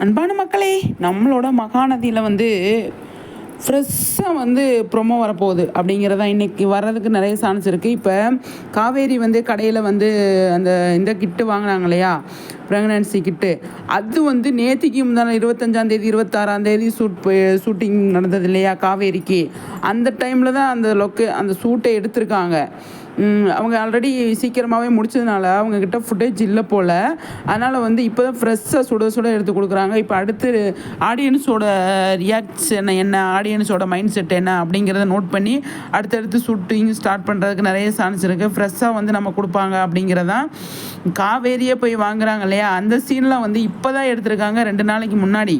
அன்பான மக்களே நம்மளோட மகாநதியில் வந்து ஃப்ரெஷ்ஷாக வந்து ப்ரொமோ வரப்போகுது அப்படிங்கிறதா இன்றைக்கி வர்றதுக்கு நிறைய சான்ஸ் இருக்குது இப்போ காவேரி வந்து கடையில் வந்து அந்த இந்த கிட்டு வாங்கினாங்க இல்லையா? ப்ரெக்னன்சி கிட்டு அது வந்து நேற்றுக்கு முந்தான இருபத்தஞ்சாந்தேதி இருபத்தாறாந்தேதி ஷூட் ஷூட்டிங் நடந்தது இல்லையா காவேரிக்கு. அந்த டைமில் தான் அந்த லொக்கு அந்த ஷூட்டை எடுத்திருக்காங்க. அவங்க ஆல்ரெடி சீக்கிரமாகவே முடிச்சதுனால அவங்கக்கிட்ட ஃபுட்டேஜ் இல்லை போல். அதனால் வந்து இப்போ தான் ஃப்ரெஷ்ஷாக சுட சுட எடுத்து கொடுக்குறாங்க. இப்போ அடுத்து ஆடியன்ஸோட ரியாக்ஷன் என்ன ஆடியன்ஸோட மைண்ட் செட் என்ன அப்படிங்கிறத நோட் பண்ணி அடுத்தடுத்து ஷூட்டிங் ஸ்டார்ட் பண்ணுறதுக்கு நிறைய சான்ஸ் இருக்குது ஃப்ரெஷ்ஷாக வந்து நம்ம கொடுப்பாங்க அப்படிங்கிறதான். காவேரியே போய் வாங்குறாங்க இல்லையா? அந்த சீன்லாம் வந்து இப்போ இப்போ தான் எடுத்திருக்காங்க. ரெண்டு நாளைக்கு முன்னாடி.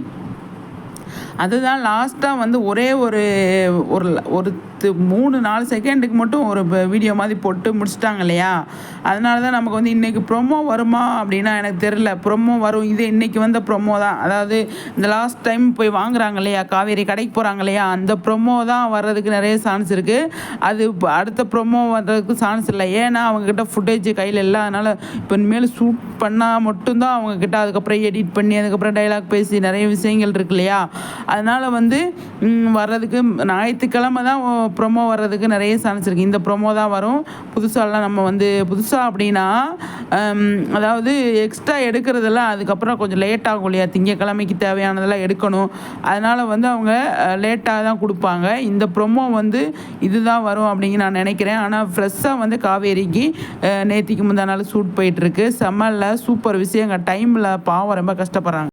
அதுதான் லாஸ்ட்டாக வந்து ஒரே ஒரு ஒரு ஒரு மூணு நாலு செகண்டுக்கு மட்டும் ஒரு வீடியோ மாதிரி போட்டு முடிச்சிட்டாங்க இல்லையா? அதனால தான் நமக்கு வந்து இன்றைக்கி ப்ரொமோ வருமா அப்படின்னா எனக்கு தெரில ப்ரொமோ வரும். இது இன்றைக்கி வந்த ப்ரொமோ தான். அதாவது இந்த லாஸ்ட் டைம் போய் வாங்குறாங்க இல்லையா? காவேரி கடைக்கு போகிறாங்க இல்லையா? அந்த ப்ரொமோ தான் வர்றதுக்கு நிறைய சான்ஸ் இருக்குது அது அடுத்த ப்ரொமோ வர்றதுக்கு சான்ஸ் இல்லை. ஏன்னா அவங்கக்கிட்ட ஃபுட்டேஜ் கையில் இல்லை. அதனால் இப்போ இனிமேல் ஷூட் பண்ணால் மட்டும்தான் அவங்கக்கிட்ட அதுக்கப்புறம் எடிட் பண்ணி அதுக்கப்புறம் டைலாக் பேசி நிறைய விஷயங்கள் இருக்கு இல்லையா? அதனால் வந்து வர்றதுக்கு ஞாயிற்றுக்கிழமை தான் ப்ரொமோ வர்றதுக்கு நிறைய சான்ஸ் இருக்குது இந்த ப்ரொமோ தான் வரும். புதுசாலாம் நம்ம வந்து புதுசாக அப்படின்னா அதாவது எக்ஸ்ட்ரா எடுக்கிறதெல்லாம் அதுக்கப்புறம் கொஞ்சம் லேட் ஆகும் இல்லையா? திங்கக்கிழமைக்கு தேவையானதெல்லாம் எடுக்கணும். அதனால் வந்து அவங்க லேட்டாக தான் கொடுப்பாங்க. இந்த ப்ரொமோ வந்து இதுதான் வரும் அப்படின்னு நான் நினைக்கிறேன். ஆனால் ஃப்ரெஷ்ஷாக வந்து காவேரிக்கு நேத்திக்கு முந்தா நாள் ஷூட் போயிட்டுருக்கு செம்மல்ல சூப்பர் விஷயங்க. டைமில் பாவம் ரொம்ப கஷ்டப்படுறாங்க.